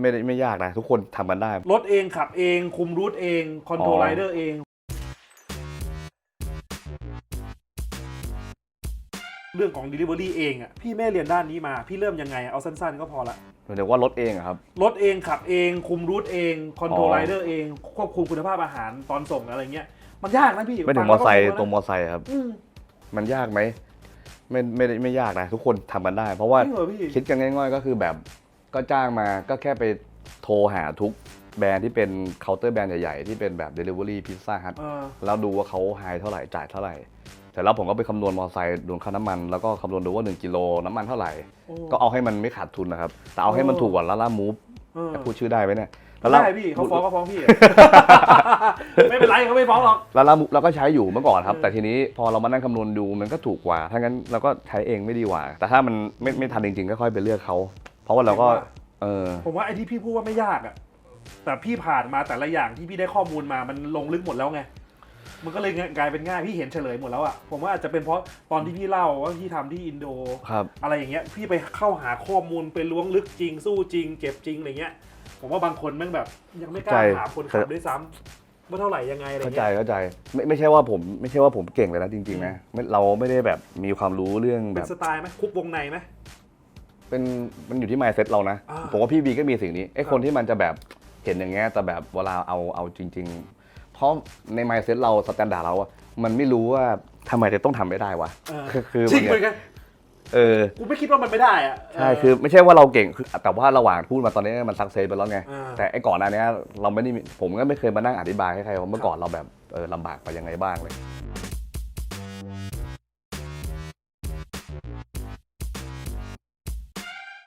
ไม่ได้ไม่ยากนะ ทุกคนทำกันได้ รถเองขับเองคุมรูทเองคอนโทรอ๋อลไรเดอร์เอง เรื่องของ Delivery เองอะพี่แม่เรียนด้านนี้มา พี่เริ่มยังไงเอาสั้นๆ ก็พอละหมายถึงว่ารถเองอะครับ รถเองขับเอง คุมรูทเองคอนโทรลอ๋อ ไรเดอร์เองควบคุมคุณภาพอาหารตอนส่งอะไรเงี้ยมันยากนะพี่ไม่ถึงมฟัอแล้วก็ไซค์งงนะตรงมอไซค์ครับ อืมมันยากไหมไม่ไม่ได้ไม่ยากนะ ทุกคนทำกันได้ เพราะว่าจริงเหรอพี่คิดกันง่าย ๆ ก็คือแบบ ก็จ้างมาก็แค่ไปโทรหาทุกแบรนด์ที่เป็นเคาน์เตอร์แบรนด์ใหญ่ๆ ที่เป็นแบบ Delivery พิซซ่าฮัทเออ แล้วดูว่าเขาไฮเท่าไหร่จ่ายเท่าไหร่แต่แล้วผมก็ไปคำนวณมอไซค์รวมค่าน้ำมัน แล้วก็คำนวณดูว่า 1กิโลน้ำมันเท่าไหร่ โอ้ ก็เอาให้มันไม่ขาดทุนนะครับ แต่เอาให้มันโอ้ถูกกว่าลาล่ามูฟเออ พูดชื่อได้ไหมเนี่ยได้พี่เขาฟ้องก็ฟ้องพี่ ไม่เป็นไรเขาไม่ฟ้องหรอก ลาล่ามูฟเราก็ใช้อยู่เมื่อก่อนครับเออแต่ทีนี้พอเรามานั่งคำนวณดูมันก็ถูกกว่า ถ้างั้นเราก็ใช้เองไม่ดีกว่า แต่ถ้ามันไม่ไม่ทันจริงๆก็ค่อยไปเลือกเขา เพราะว่าเราก็ เออ ผมว่าไอ้ที่พี่พูดว่าไม่ยากอะแต่พี่ผ่านมาแต่ละอย่างที่พี่ได้ข้อมูลมามันลงลึกหมดแล้วไง มันก็เลยกลายเป็นง่ายพี่เห็นเฉลยหมดแล้วอะผมว่าอาจจะเป็นเพราะตอนที่พี่เล่าว่าพี่ทำที่อินโด ครับ อะไรอย่างเงี้ยพี่ไปเข้าหาข้อมูลไปล้วงลึกจริงสู้จริง เจ็บจริงอะไรเงี้ย ผมว่าบางคนแม่งแบบ ยังไม่กล้าเข้าใจ หาคนขับด้วยซ้ำว่าเท่าไหร่ยังไงอะไรเข้าใจเงี้ย เข้าใจไม่ไม่ใช่ว่าผมไม่ใช่ว่าผมเก่งเลยนะจริงๆนะไม่เราไม่ได้แบบมีความรู้เรื่องแบเป็นบ สไตล์ไหมคุกวงในไหม เป็นมันอยู่ที่ mindset เรานะ อ่า ผมว่าพี่บีก็มีสิ่งนี้ไอ้ครับคนที่มันจะแบบเห็นอย่างเงี้ยแต่แบบเวลาเอาเอาจริง ๆ เพราะใน mindset เราสแตนดาร์ดเราอะมันไม่รู้ว่าทำไมจะต้องทำไม่ได้วะเออคือคือจริงมันเหมือนกันเออ กูไม่คิดว่ามันไม่ได้อะใช่คือไม่ใช่ว่าเราเก่งคือแต่ว่าระหว่างพูดมาตอนนี้มันซักเซสไปแล้วไง อ่าแต่ไอ้ก่อนหน้านี้เราไม่ได้มีผมก็ไม่เคยมานั่งอธิบายให้ใครว่าเมื่อก่อนเราแบบเออลำบากไปยังไงบ้างเลย